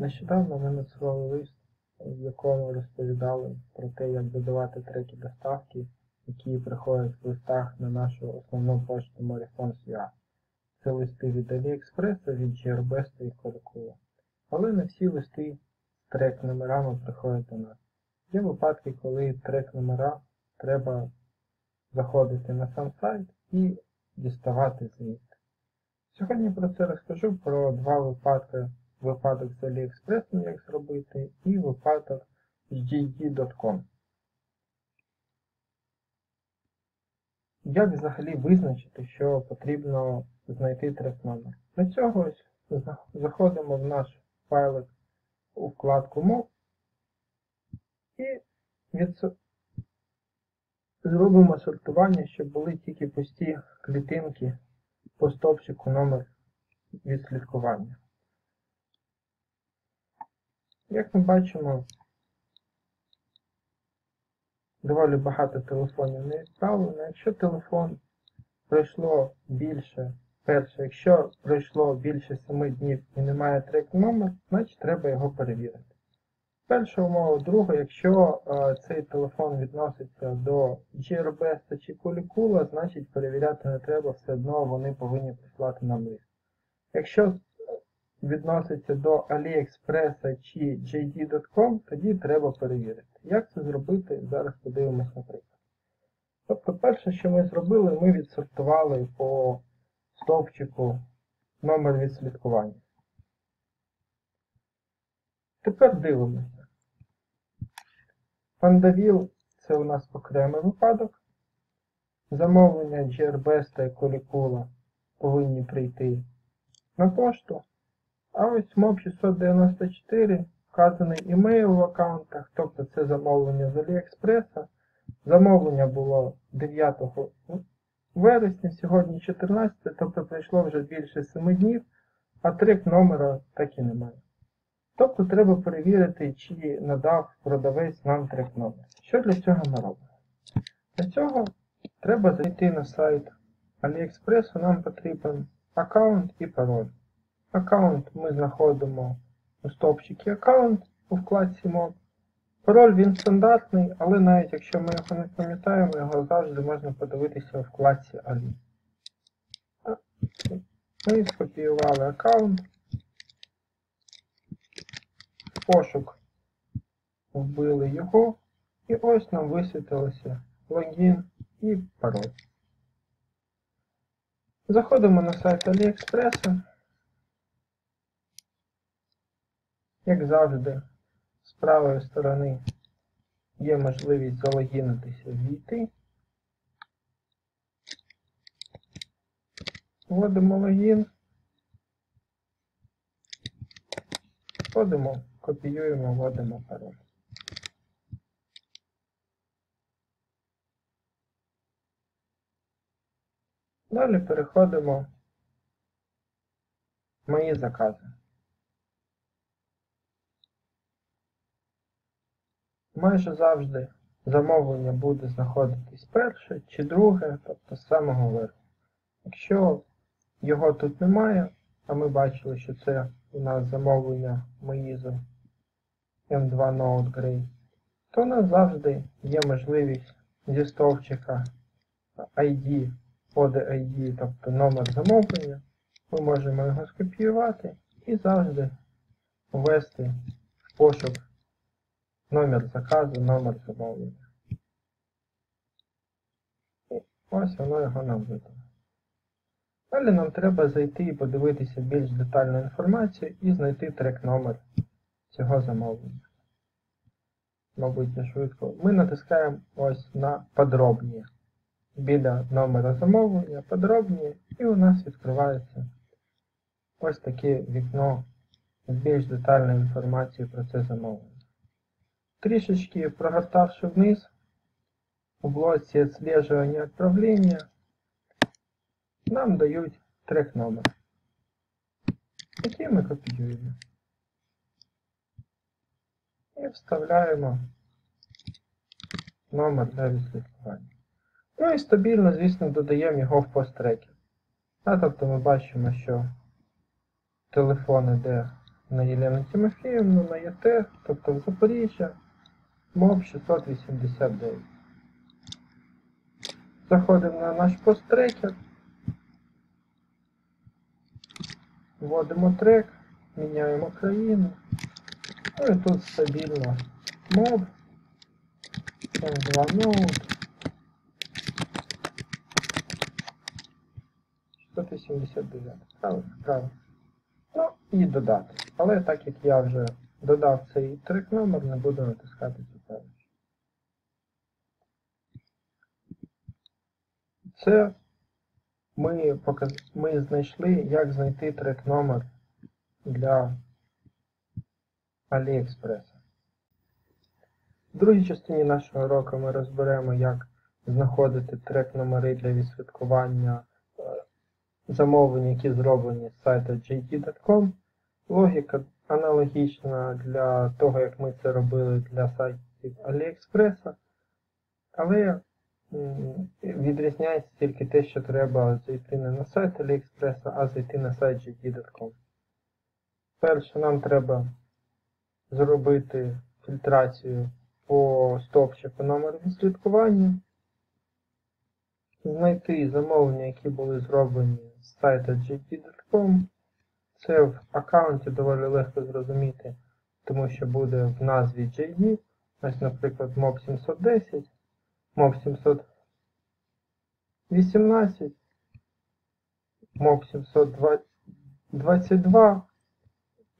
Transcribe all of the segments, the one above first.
Нещодавно ми надсилали лист, в якому розповідали про те, як додавати треки доставки, які приходять в листах на нашу основну пошту Morifons.ua. Це листи від AliExpress, від GRBest і Колікула. Але не всі листи з трек номерами приходять до нас. Є випадки, коли трек номера треба заходити на сам сайт і діставати звідти. Сьогодні про це розкажу про два випадки. Випадок з ну, як зробити, і випадок з JD.com. Як взагалі визначити, що потрібно знайти трек номер? Для цього заходимо в наш файлик у вкладку Mov і відсо- зробимо сортування, щоб були тільки пусті клітинки по стовпчику номер відслідкування. Як ми бачимо, доволі багато телефонів не відправлено. Якщо телефон пройшло більше, перше, якщо пройшло більше 7 днів і немає трек номер, значить треба його перевірити. Перша умова, друга, якщо е, цей телефон відноситься до GRBS чи Кулікула, значить перевіряти не треба, все одно вони повинні прислати нам лист. Якщо відноситься до AliExpress чи JD.com, тоді треба перевірити. Як це зробити? Зараз подивимось на приклад. Тобто, перше, що ми зробили, ми відсортували по стовпчику номер відслідкування. Тепер дивимося. Пандавіл це у нас окремий випадок. Замовлення GRBS та Колікула повинні прийти на пошту. А ось МОБ 694 вказаний імейл в аккаунтах, тобто це замовлення з Аліекспреса. Замовлення було 9 вересня, сьогодні 14, тобто пройшло вже більше 7 днів, а трек номера так і немає. Тобто треба перевірити, чи надав продавець нам трек номер. Що для цього ми робимо? Для цього треба зайти на сайт AliExpress, нам потрібен аккаунт і пароль. Аккаунт ми знаходимо у стовпчикі аккаунт у вкладці мод. Пароль він стандартний, але навіть якщо ми його не пам'ятаємо, його завжди можна подивитися у вкладці Ali. Ми скопіювали аккаунт. Пошук вбили його. І ось нам висвітилося логін і пароль. Заходимо на сайт AliExpress. Як завжди, з правої сторони є можливість залогінитися ввійти. Вводимо логін. Вводимо, копіюємо, вводимо пароль. Далі переходимо в мої закази. Майже завжди замовлення буде знаходитись перше чи друге, тобто з самого верху. Якщо його тут немає, а ми бачили, що це у нас замовлення Moizo M2 Note Grey, то у нас завжди є можливість зі стовпчика ID, коди ID, тобто номер замовлення. Ми можемо його скопіювати і завжди ввести в пошук номер заказу, номер замовлення. І ось воно його нам видало. Далі нам треба зайти і подивитися більш детальну інформацію і знайти трек номер цього замовлення. Мабуть, не швидко. Ми натискаємо ось на подробні. Біля номера замовлення, подробні, і у нас відкривається ось таке вікно з більш детальною інформацією про це замовлення. Трішечки прогортавши вниз, у блоці «Отслеживание отправления» нам дають трек номер, який ми копіюємо. І вставляємо номер для відслідкування. Ну і стабільно, звісно, додаємо його в посттрекер. А тобто ми бачимо, що телефон іде на Єлену Тимофіївну, на ЄТ, тобто в Запоріжжя, МОБ 689. Заходимо на наш посттрекер, вводимо трек, міняємо країну. Ну і тут стабільно моб, M2 Node, 689. Правильно, правильно. Ну і додати. Але так як я вже додав цей трек номер, не буду натискати Це ми, показ... ми знайшли, як знайти трек номер для AliExpress. В другій частині нашого уроку ми розберемо, як знаходити трек номери для відслідкування е, замовлень, які зроблені з сайту JD.com. Логіка аналогічна для того, як ми це робили для сайтів AliExpress, але Відрізняється тільки те, що треба зайти не на сайт AliExpress, а зайти на сайт gd.com. Перше, нам треба зробити фільтрацію по стовпчику номер відслідкування, знайти замовлення, які були зроблені з сайту gd.com. Це в аккаунті доволі легко зрозуміти, тому що буде в назві JD. Ось, наприклад, MOB710 мов 718, мов 722,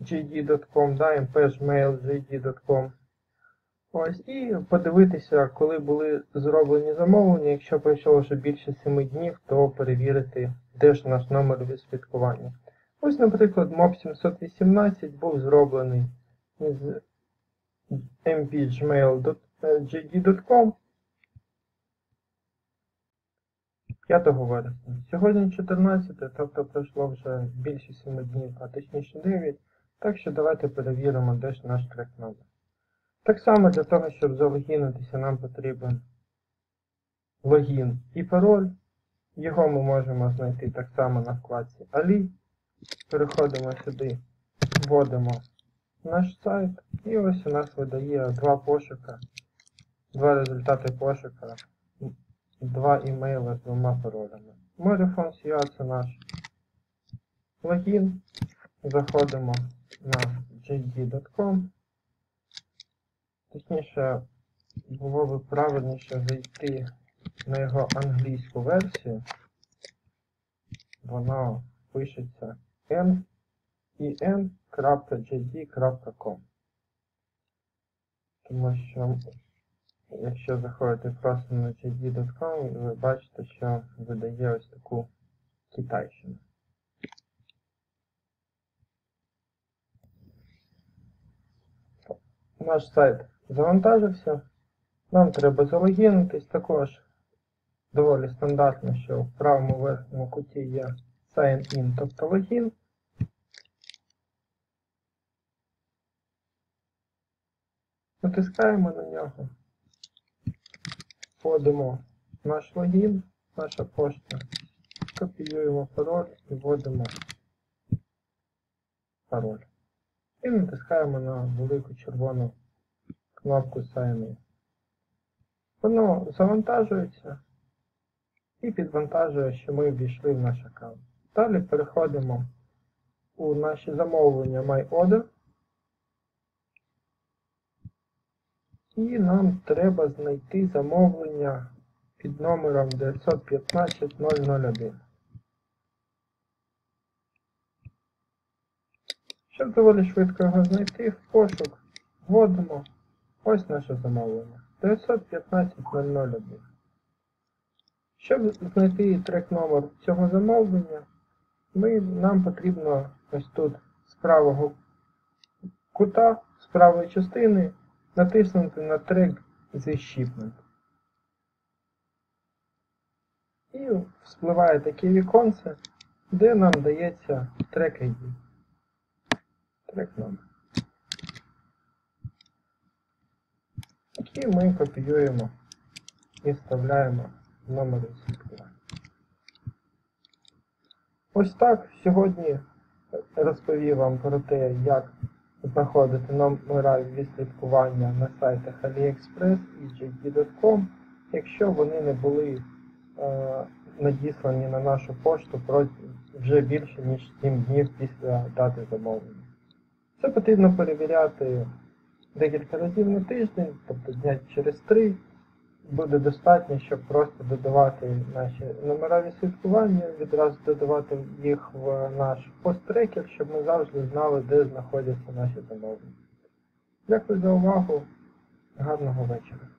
jd.com, да, mpgmail.gd.com. Ось, і подивитися, коли були зроблені замовлення. Якщо пройшло вже більше 7 днів, то перевірити, де ж наш номер відслідкування. Ось, наприклад, МОП 718 був зроблений з mpgmail.gd.com. Ем 5 вересня. Сьогодні 14, тобто пройшло вже більше 7 днів, а точніше 9. Так що давайте перевіримо, де ж наш трек номер. Так само для того, щоб залогінитися, нам потрібен логін і пароль. Його ми можемо знайти так само на вкладці Ali. Переходимо сюди, вводимо наш сайт, і ось у нас видає два пошука, два результати пошука, два імейли з двома паролями. Moriphone.ua це наш логін. Заходимо на jd.com. Точніше, було б правильніше зайти на його англійську версію. Воно пишеться n.jd.com. Тому що, якщо заходите просто на jd.com, ви бачите, що видає ось таку китайщину. Наш сайт завантажився. Нам треба залогінитись. Також доволі стандартно, що в правому верхньому куті є Sign in, тобто логін. Натискаємо на нього. Вводимо наш логін, наша пошта. Копіюємо пароль і вводимо пароль. І натискаємо на велику червону кнопку Sign in. Воно завантажується і підвантажує, що ми ввійшли в наш аккаунт. Далі переходимо у наші замовлення MyOrder. І нам треба знайти замовлення під номером 915 Щоб доволі швидко його знайти, в пошук вводимо ось наше замовлення 915 Щоб знайти трек номер цього замовлення, ми, нам потрібно ось тут з правого кута, з правої частини, натиснути на трек зі Shipment. І вспливає таке віконце, де нам дається трек ID. Трек номер. Який ми копіюємо і вставляємо в номер відслідкування. Ось так сьогодні розповів вам про те, як знаходити номера відслідкування на сайтах AliExpress і JD.com, якщо вони не були е, надіслані на нашу пошту вже більше ніж 7 днів після дати замовлення. Це потрібно перевіряти декілька разів на тиждень, тобто дня через три. Буде достатньо, щоб просто додавати наші номерові святкування, відразу додавати їх в наш пост-трекер, щоб ми завжди знали, де знаходяться наші замовлення. Дякую за увагу. Гарного вечора.